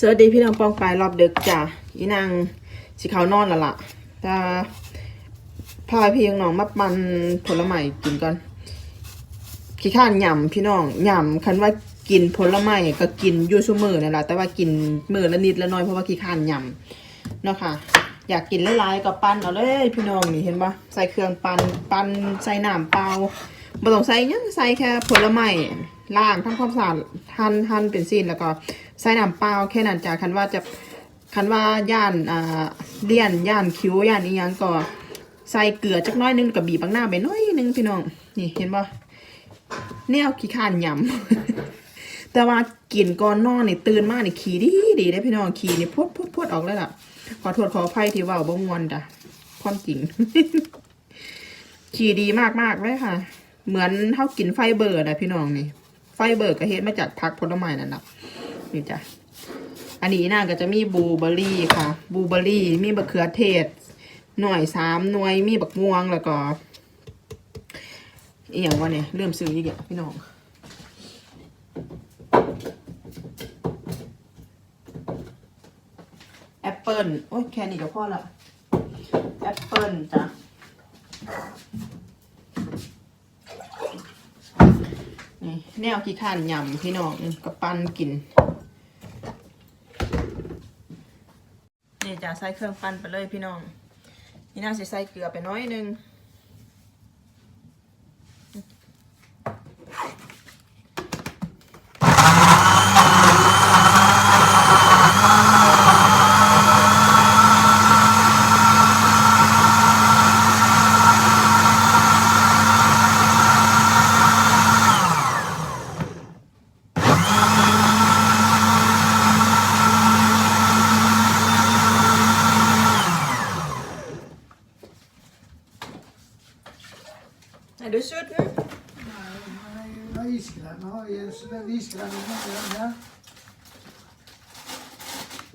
สวัสดีพี่น้องปองปลายรอบดึกจ้ะอีนางสิเขาวนอนละล่ะแต่พาพี่น้องมาปันผลไม้กินก่อนขี้ข้านหย่ำพี่น้องหย่ำคันว่ากินผลไม้ก็กินยู่ซุมือนี่แหละแต่ว่ากินมือละนิดละน้อยเพราะว่าขี้ข้านหย่ำเนาะค่ะ อยากกินหลายๆก็ปั้นเอาเลยพี่น้องนี่เห็นปะใส่เครื่องปันปันใส่น้ำเปล่าบ่ต้องใส่ยังใส่แค่ผลไม้ ล้างทำความสะอาดหั่นหั่นเป็นสิ้นแล้วก็ใส่น้ำเปล่าแค่นั้นจ้ะคันว่าจะคันว่าย่านอ่าเลี่ยนย่านคิ้วย่านอีหยังก็ใส่เกลือจักน้อยนึงกับบีบบางหน้าไปหน้อยนึงพี่น้องนี่เห็นปะแนวขี้ข้านยำ แต่ว่ากินก่อนนอนนี่ตื่นมากนี่ขี่ดีดีได้พี่น้องขี่นี่พวดพวดพวดออกเลยล่ะ ขอโทษขออภัยที่ว่าบ่มวนจ้ะความจริง ขี่ดีมากมากเลยค่ะ เหมือนเท่ากินไฟเบอร์นะพี่น้องนี่ ไฟเบอร์ก็เฮ็ดมาจากผักผลไม้นั่นนะนี่จ้ะอันนี้น่าก็จะมีบลูเบอรี่ค่ะบลูเบอรี่มีมะเขือเทศ หน่วยสามหน่วยมีบักม่วงแล้วก็อีหยังวะเนี่ยเริ่มซื้ออีกแล้วพี่น้องแอปเปิลโอ้ยแค่นี้ก็พอละแอปเปิลจ้ะ นี่ แนวขี้ข้านยำพี่น้องกับปั้นกินนี่จะใส่เครื่องปั้นไปเลยพี่น้องนี่น่าจะใส่เกลือไปน้อยหนึง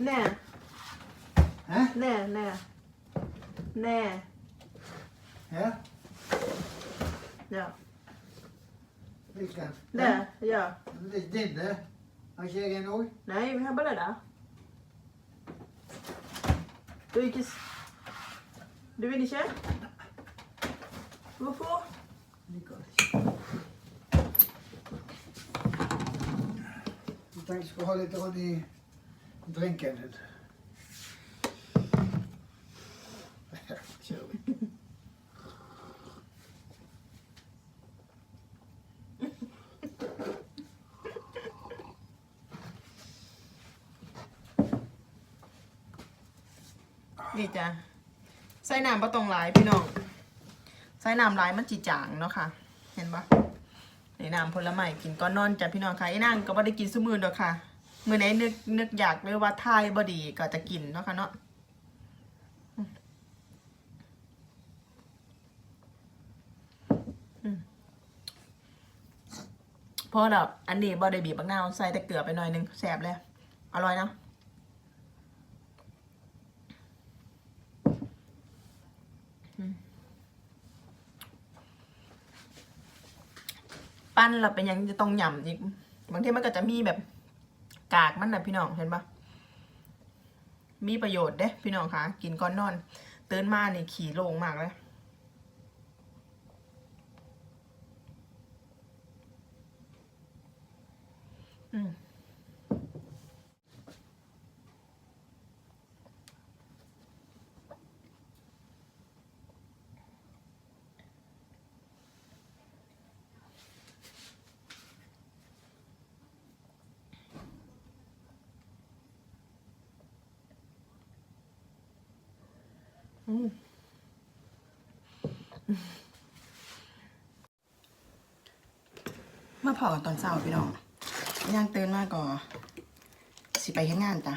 Nee. Hè? Nee, nee. Nee. Ja? Ja. Ik. Nee, ja. Dat is dit, hè? Als jij geen oog? Nee, we hebben dat daar. Doe ik eens. Doe je niet, hè? Waarvoor? Nicolas. Ik denk, ik ga het drinken. Kör vi. นี่จ้ะใส่น้ำปะตรงหลายพี่น้องใส่น้ำหลายมันจีจางเนาะค่ะ เห็นปะนี่น้ำผลไม้กินก่อนนอนจ้ะพี่น้องค่ะไอ้นั่งก็ไม่ได้กินซุมือดอกค่ะ มือไหนนึกนึกอยากหรือว่าทายบดีก็จะกินเนาะค่ะเนาะอืมพอแบบอันนี้บอได้บีบบักนาวใส่แต่เกลือไปหน่อยนึงแสบเลยอร่อยเนาะปั้นเราเป็นยังจะต้องหย่ำอีกบางทีมันก็จะมีแบบ กากมันนะพี่น้องเห็นปะมีประโยชน์เด้พี่น้องคะกินก่อนนอนตื่นมานี่ขี่โล่งมากเลยอืมอื มาพอกันตอนเช้าพี่น้องย่างตื่นมาก็สิไปเฮ็ดงานจ้ะ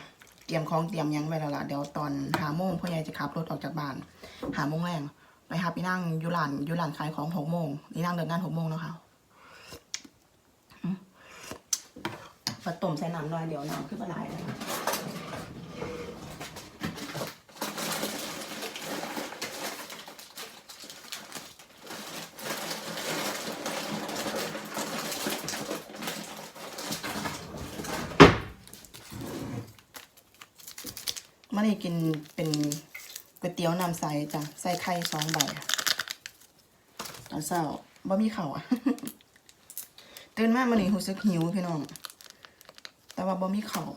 เตรียมของเตรียมยังไว้แล้วล่ะ เดี๋ยวตอนหาโมงพ่อใหญ่จะขับรถออกจากบ้าน หาโมงแรงไปหาพี่นั่งยุหลานยุหลานขายของหกโมงนี่นั่งเดินงานหกโมงแล้วค่ะอืมาต้มใส่น้ำหน่อยเดี๋ยวน้ำขึ้นมาหลายเลย มื่อนี้กินเป็นก๋วยเตี๋ยวน้ำใสจ้ะใส่ไข่สองใบตอนเช้าบ่มีข้าวอะตื่นมามื่อนี้รู้สึกหิวพี่น้อง แต่ว่าบ่มีข้าว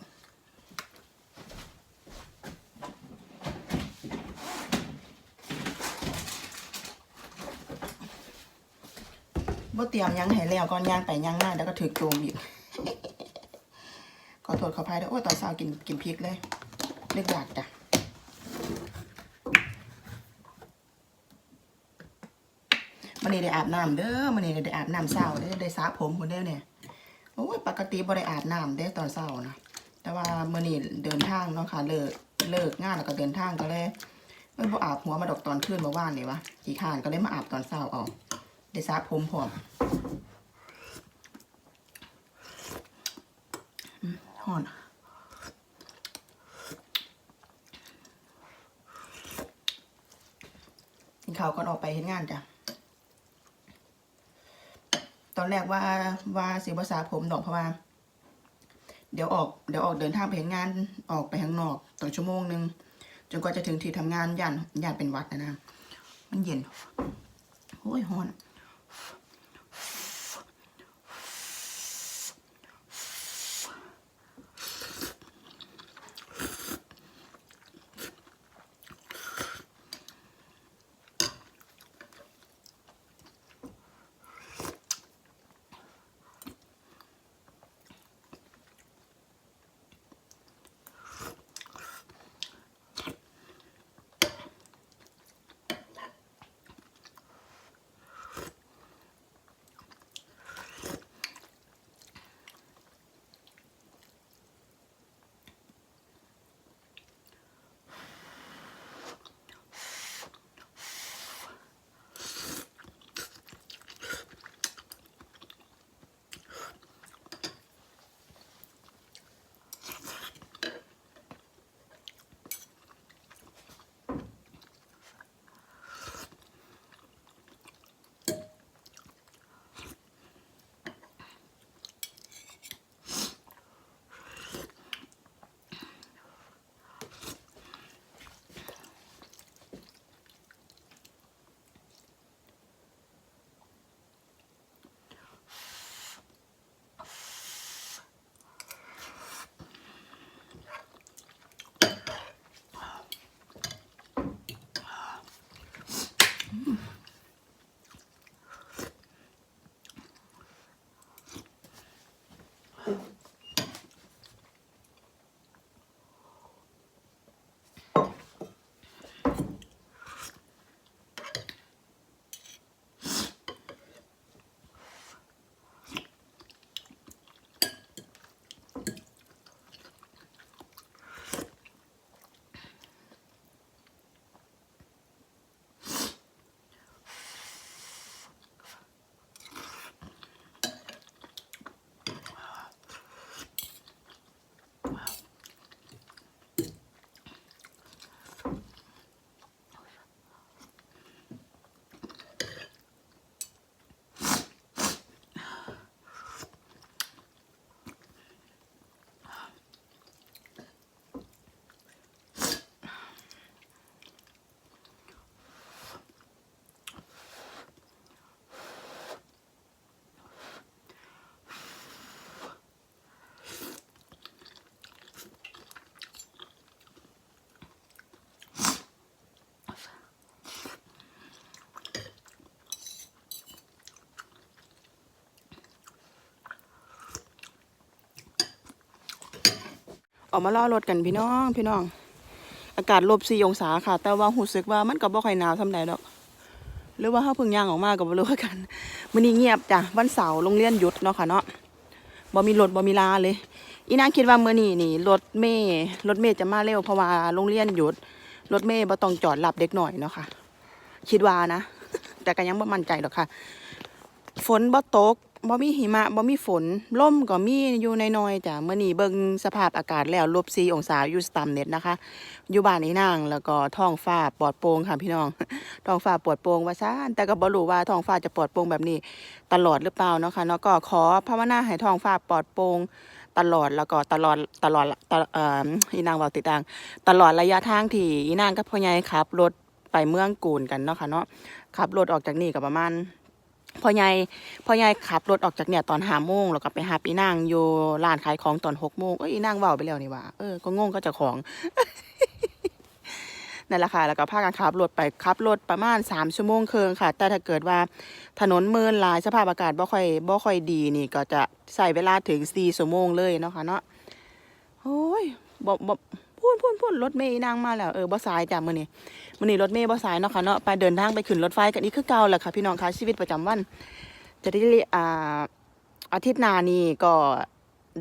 บ่เตรียมยังให้แล้วก่อนย่างไปย่างมาแล้วก็ถึกโจมอีกขอโทษขออภัยด้วยโอ้ยตอนเช้ากินกินพริกเลย นึกอยากจ้ะมันนี่ได้อาบน้ำเด้อมันนี่ได้อาบน้ำเช้าเด้ได้สระผมคนเด้อเนี่ยโอ้ยปกติบ่ได้อาบน้ำเด้ตอนเช้านะแต่ว่ามื่อนี้เดินทางเนาะค่ะเลิกเลิกงานแล้วก็เดินทางก็เลยเอ้ยบ่อาบหัวมาดอกตอนคืนเมื่านนี่วะขี้ข้านก็เลยมาอาบตอนเช้าเอาได้สระผมพร้อมอืมฮ้อน กินข้าวก่อนออกไปเห็นงานจ้ะ ตอนแรกว่าว่าสิภาษาผมดอกเพราะว่า เดี๋ยวออกเดี๋ยวออกเดินทางไปเห็นงานออกไปข้างนอกต่อชั่วโมงหนึ่งจนกว่าจะถึงที่ทำงานย่านย่านเป็นวัดนะนะมันเย็นโอ้ยฮอน ออกมาล่อรถกันพี่น้องพี่น้อง อากาศลบสี่องศาค่ะ แต่ว่ารู้สึกว่ามันก็บ่ค่อยหนาวทำใดดอก หรือว่าเฮาเพิ่งย่างออกมาก็บ่รู้กันมื้อนี้เงียบจ้ะวันเสาร์โรงเรียนหยุดเนาะค่ะเนาะบ่มีรถบ่มีลาเลย อีนางคิดว่าเมื้อนี้นี่รถเมย์รถเมย์จะมาเร็วเพราะว่าโรงเรียนหยุดรถเมย์บ่ต้องจอดรับเด็กหน่อยเนาะค่ะ คิดว่านะแต่ก็ยังบ่มั่นใจดอกค่ะ ฝนบ่ตก บ่มีหิมะบ่มีฝนลมก็มีอยู่น้อยๆจ้ะมื้อนี้เบิ่งสภาพอากาศแล้วลบ4องศาอยู่สตามเน็ตนะคะ อยู่บ้านอีนางแล้วก็ท้องฟ้าปลอดโปร่งค่ะพี่น้องท้องฟ้าปลอดโปร่งว่าซ่านแต่ก็บ่รู้ว่าท้องฟ้าจะปลอดโปร่งแบบนี้ตลอดหรือเปล่าเนาะค่ะเนาะก็ขอภาวนาให้ท้องฟ้าปลอดโปร่งตลอดแล้วก็ตลอดตลอดตลอดเอ่ออีนางเว่าติดตังตลอดระยะทางที่อีนางกับพ่อใหญ่ขับรถไปเมืองกูนกันเนาะค่ะเนาะขับรถออกจากนี่ก็ประมาณ พ่อใหญ่พ่อใหญ่ขับรถออกจากเนี่ยตอนห้าโมงแล้วก็ไปหาอีนางอยู่ร้านขายของตอนหกโมงเอ้ยอีนางเว้าไปแล้วนี่ว่าเออก็งงก็จะของนั่นแหละค่ะแล้วก็พากันขับรถไปขับรถประมาณ3ชั่วโมงครึ่งค่ะ แต่ถ้าเกิดว่าถนนมืนลายสภาพอากาศบ่ค่อยบ่ค่อยดีนี่ก็จะใส่เวลาถึง4ชั่วโมงเลยเนาะค่ะเนาะโอ้ยบ่บ่ พูนพูนพูนรถเมย์นางมาแล้วเออบ่สายจ้ะมื้อนี้มื้อนี้รถเมย์บ่สายเนาะค่ะเนาะไปเดินทางไปขึ้นรถไฟกันอีกคือเก่าแหละค่ะพี่น้องค่ะชีวิตประจำวัน จะได้อ่าอาทิตย์หน้านี่ก็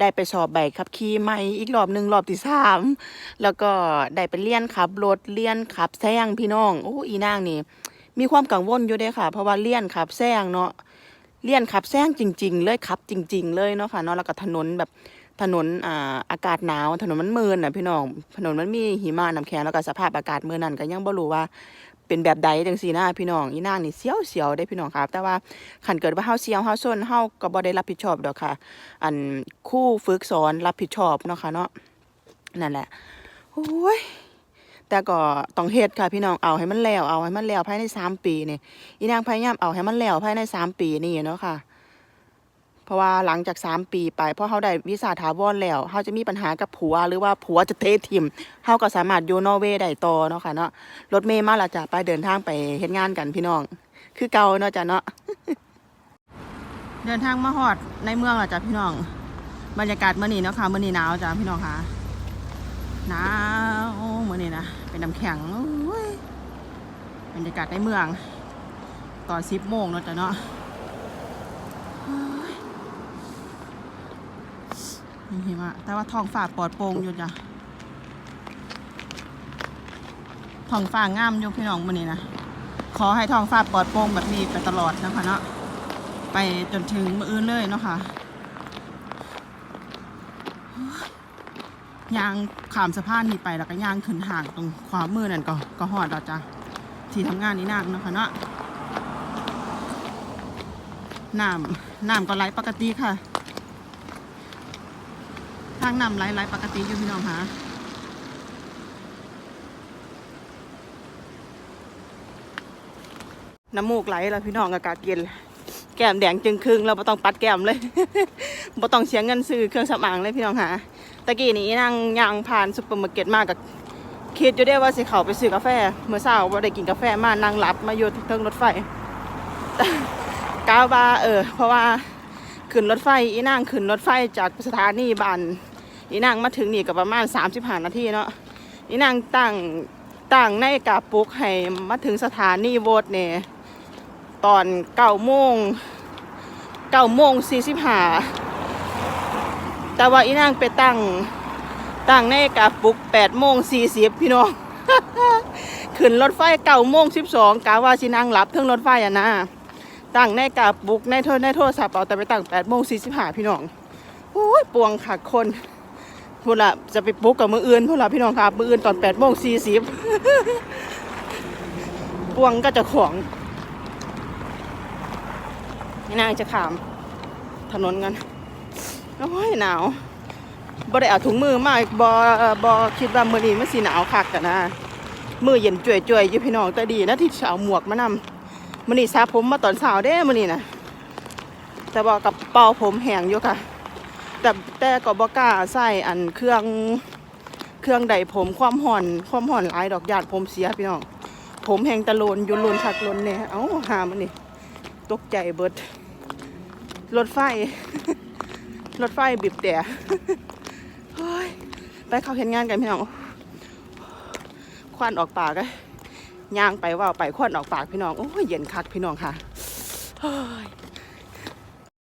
ได้ไปสอบใบขับขี่ใหม่อีกรอบหนึ่งรอบที่สามแล้วก็ได้ไปเรียนขับรถเรียนขับแซงพี่น้องโอ้อีนางนี่ มีความกังวลอยู่เด้อค่ะ เพราะว่าเรียนขับแซงเนาะเรียนขับแซงจริง ๆ เลยขับจริง ๆ เลยเนาะค่ะเนาะแล้วก็ถนนแบบ ถนนอ่าอากาศหนาว ถนนมันมืนน่ะพี่น้อง ถนนมันมีหิมะน้ำแข็งแล้วก็สภาพอากาศมือนั่นก็ยังบ่รู้ว่าเป็นแบบใดจังซี่นะพี่น้องอีนางนี่เสียวเสียวได้พี่น้องครับ แต่ว่าขันเกิดว่าเฮาเสียวเฮาซนเฮาก็บ่ได้รับผิดชอบดอกค่ะ อันคู่ฝึกสอนรับผิดชอบเนาะค่ะเนาะนั่นแหละโอ้ยแต่ก็ต้องเฮ็ดค่ะพี่น้องเอาให้มันแล้วเอาให้มันแล้วภายในสามปีนี่อีนางพยายามเอาให้มันแล้วภายในสามปีนี่เนาะค่ะ เพราะว่าหลังจากสามปีไปพราะเขาได้วีซ่าถาวรแล้วเขาจะมีปัญหากับผัว หรือว่าผัวจะเททิมเขาก็สามารถอยู่นอร์เวย์ได้ต่อเนาะค่ะเนาะรถเมย์มาและจ้ะไปเดินทางไปเฮ็ดงานกันพี่น้อง คือเก่าเนาะจ้ะเนาะเดินทางมาฮอดในเมืองละจ้ะพี่น้อง บรรยากาศเมื้อนี้เนาะค่ะเมื้อนี้หนาวจ้ะพี่น้องค่ะหนาวเมื้อนี้นะเป็นน้ำแข็งบรรยากาศในเมืองตอนสิบโมงเนาะจ้ะเนาะ มีหิมะแต่ว่าท้องฟ้าปลอดโปร่งอยู่จ้ะท้องฟ้างามอยู่พี่น้องมื้อนี้นะขอให้ท้องฟ้าปลอดโปร่งแบบนี้ไปตลอดนะคะเนาะไปจนถึงมื้ออื่นเลยเนาะค่ะยางขามสะพานนี่ไปแล้วก็ย่างขึ้นห่างตรงขวามือนั่นก็ก็หอดแล้วจ้ะที่ทำงานนี่นางเนาะค่ะเนาะน้ำน้ำก็ไหลปกติค่ะางน้ำไหลไหลปกติอยู่พี่น้องคะน้ำมูกไหลแล้วพี่น้องอากาศเย็นแก้มแดงจึงครึ่งเราไม่ต้องปัดแก้มเลยบ่ต้องเสียเงินซื้อเครื่องสำอางเลยพี่น้องค่ะตะกี้นี้นั่งย่างผ่านซุปเปอร์มาร์เก็ตมากกับคิดอยู่ได้ว่าสิเขาไปซื้อกาแฟ เมื่อเช้าว่าได้กินกาแฟมานั่งหลับมาอยู่เทิงรถไฟก้าวบาเออ เพราะว่าขึ้นรถไฟอีนั่งขึ้นรถไฟจากสถานีบ้า นอีนั่งมาถึงนี่ก็ประมาณ35นาทีเนาะอีนั่งตั้งตั้งในกาปุกให้มาถึงสถานีโวดเนี่ยตอนเก้าโมงเก้าโมงสี่สิบห้าแต่ว่าอีนางไปตั้งตั้งในกาปุกแปดโมงสี่สิบพี่น้องขึ้นรถไฟเก้าโมงสิบสองกาว่าสินางหลับเทิงรถไฟอะนะตั้งในกาปุกในโทรในโทรศัพท์เอาแต่ไปตั้งแปดโมงสี่สิบห้าพี่น้องโอ้ยปวงขาดคน พูดละจะไปปลุกกับมืออื่นพูดละพี่น้องครับมืออื่นตอนแปดโมงสี่สิบปวงก็จะของนี่นางจะขามถนนกันโอ้ยหนาวบ่ได้เอาถุงมือมาบ่เอ่อบ่คิดว่ามื้อนี้มันสิหนาวคักกันนะมือเย็นจ่วยๆอยู่พี่น้องแต่ดีนะที่เอาหมวกมานำมื้อนี้สระผมมาตอนเช้าเด้มื้อนี้นะแต่ว่ากับเป่าผมแห้งอยู่ค่ะ แต่แต่ก็บ่กล้าใส่อันเครื่องเครื่องใดผมความห่อนความห่อนหลายดอกหยาดผมเสียพี่น้องผมแหงตะโลนอยู่ลนคักลนแน่เอ้าหามันนี่ตกใจเบิดรถไฟ รถไฟบีบแต่เฮ้ยไปเข้าเห็นงานกันพี่น้องควันออกปากอะย่างไปว่าไปควันออกปากพี่น้องโอ้ยเย็นคักพี่น้องค่ะเฮ้ย